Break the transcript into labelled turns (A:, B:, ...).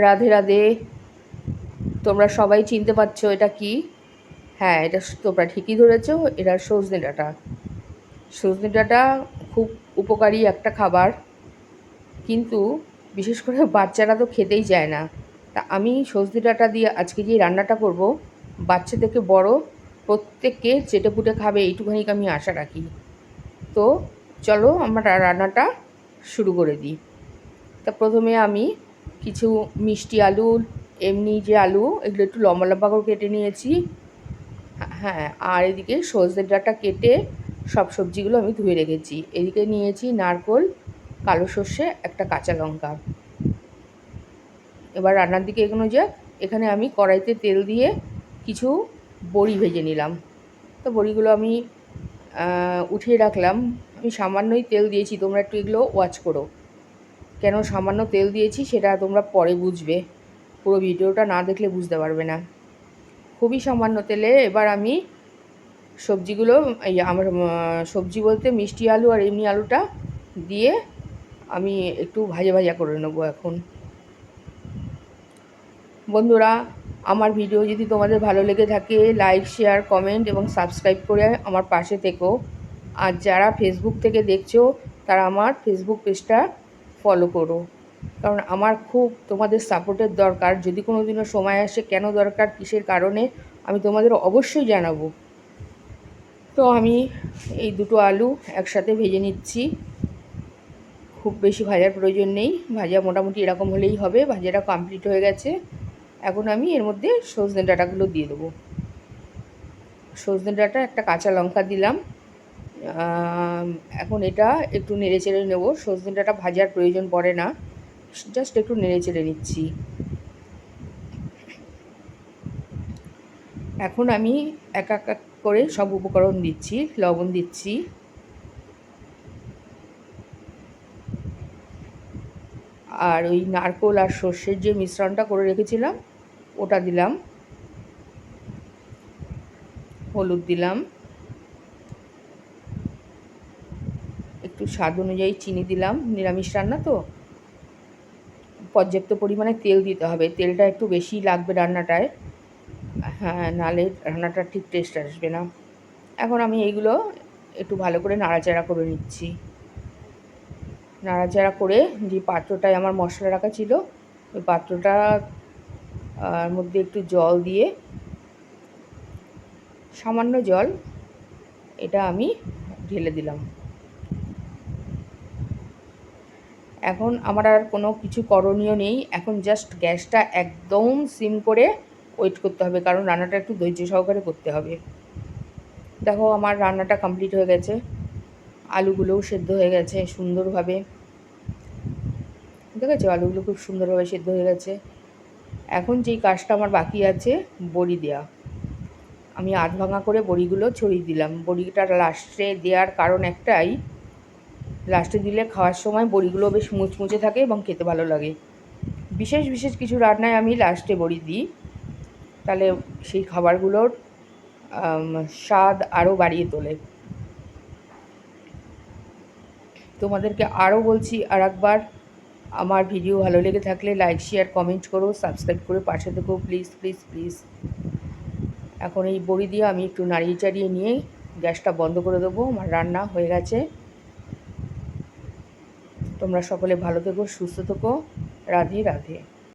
A: রাধে রাধে। তোমরা সবাই চিনতে পারছ এটা কি? হ্যাঁ এটা তোমরা ঠিকই ধরেছো, এটা সজনে ডাঁটা। সজনে ডাঁটা খুব উপকারী একটা খাবার। কিন্তু বিশেষ করে বাচ্চারা তো খেতেই চায় না। তা আমি সজনে ডাঁটা দিয়ে আজকে যে রান্নাটা করব বাচ্চা থেকে বড়, প্রত্যেককে চেটে পুটে খাবে, এইটুখানি আমি আশা রাখি। তো চলো আমরা রান্নাটা শুরু করে দিই। তা প্রথমে আমি কিছু মিষ্টি আলু, এমনি যে আলু, এগুলো একটু লম্বা লম্বা করে কেটে নিয়েছি। হ্যাঁ আর এদিকে সজনে ডাঁটা কেটে সব সবজিগুলো আমি ধুয়ে রেখেছি। এদিকে নিয়েছি নারকোল, কালো সর্ষে, একটা কাঁচা লঙ্কা। এবার রান্নার দিকে এগোনো যাক। এখানে আমি কড়াইতে তেল দিয়ে কিছু বড়ি ভেজে নিলাম। তো বড়িগুলো আমি উঠিয়ে রাখলাম। আমি সামান্যই তেল দিয়েছি, তোমরা একটু এগুলো ওয়াচ করো। কেন সামান্য তেল দিয়েছি সেটা তোমরা পরে বুঝবে। পুরো ভিডিওটা না দেখলে বুঝতে পারবে না। খুবই সামান্য তেলে এবার আমি সবজিগুলো, এই আমার সবজি বলতে মিষ্টি আলু আর এমনি আলুটা দিয়ে আমি একটু ভাজা ভাজা করে নেব এখন। বন্ধুরা, আমার ভিডিও যদি তোমাদের ভালো লেগে থাকে লাইক শেয়ার কমেন্ট এবং সাবস্ক্রাইব করে আমার পাশে থেকো। আর যারা ফেসবুক থেকে দেখছ, তারা আমার ফেসবুক পেজটা ফলো করো। কারণ আমার খুব তোমাদের সাপোর্টের দরকার। যদি কোনো দিনও সময় আসে কেন দরকার, কিসের কারণে, আমি তোমাদের অবশ্যই জানাব। তো আমি এই দুটো আলু একসাথে ভেজে নিচ্ছি। খুব বেশি ভাজার প্রয়োজন নেই। ভাজা মোটামুটি এরকম হলেই হবে। ভাজাটা কমপ্লিট হয়ে গেছে। এখন আমি এর মধ্যে সজনে ডাঁটাগুলো দিয়ে দেবো। সজনে ডাঁটা একটা কাঁচা লঙ্কা দিলাম। এখন এটা একটু নেড়ে চেড়ে নেব। সজনে ডাঁটা ভাজার প্রয়োজন পড়ে না। জাস্ট একটু নেড়ে চেড়ে নিচ্ছি। এখন আমি এক এক করে সব উপকরণ দিচ্ছি, লবণ দিচ্ছি। আর ওই নারকোল আর সর্ষের যে মিশ্রণটা করে রেখেছিলাম, ওটা দিলাম। হলুদ দিলাম একটু স্বাদ অনুযায়ী চিনি দিলাম, নিরামিষ রান্না তো। পর্যাপ্ত পরিমাণে তেল দিতে হবে, তেলটা একটু বেশি লাগবে রান্নাটায়। হ্যাঁ নালে রান্নাটা ঠিক টেস্ট আসবে না। এখন আমি এইগুলো একটু ভালো করে নাড়াচাড়া করে নিচ্ছি। নাড়াচাড়া করে যে পাত্রটায় আমার মশলা রাখা ছিল, ওই পাত্রটার মধ্যে একটু জল দিয়ে, সামান্য জল, এটা আমি ঢেলে দিলাম। এখন আমার আর কোনো কিছু করণীয় নেই। এখন জাস্ট গ্যাসটা একদম সিম করে ওয়েট করতে হবে, কারণ রান্নাটা একটু ধৈর্য সহকারে করতে হবে। দেখো আমার রান্নাটা কমপ্লিট হয়ে গেছে। আলুগুলোও সেদ্ধ হয়ে গেছে সুন্দরভাবে। দেখেছ আলুগুলো খুব সুন্দরভাবে সেদ্ধ হয়ে গেছে। এখন যেই কাজটা আমার বাকি আছে, বড়ি দেওয়া আমি আধ ভাঙা করে বড়িগুলো ছড়িয়ে দিলাম। বড়িটা লাস্টে দেওয়ার কারণ একটাই লাস্টে দিলে খাওয়ার সময় বড়িগুলো বেশ মুচমুচে থাকে এবং খেতে ভালো লাগে। বিশেষ বিশেষ কিছু রান্নায় আমি লাস্টে বড়ি দিই। তাহলে সেই খাবারগুলোর স্বাদ আরও বাড়িয়ে তোলে। তোমাদেরকে আরও বলছি আর একবার, আমার ভিডিও ভালো লেগে থাকলে লাইক, শেয়ার, কমেন্ট করো, সাবস্ক্রাইব করে পাশে থেকো, প্লিজ প্লিজ প্লিজ। এখন এই বড়ি দিয়ে আমি একটু নাড়িয়ে চাড়িয়ে নিয়ে গ্যাসটা বন্ধ করে দেবো। আমার রান্না হয়ে গেছে। তোমরা সকলে ভালো থেকো সুস্থ থেকো। রাধে রাধে।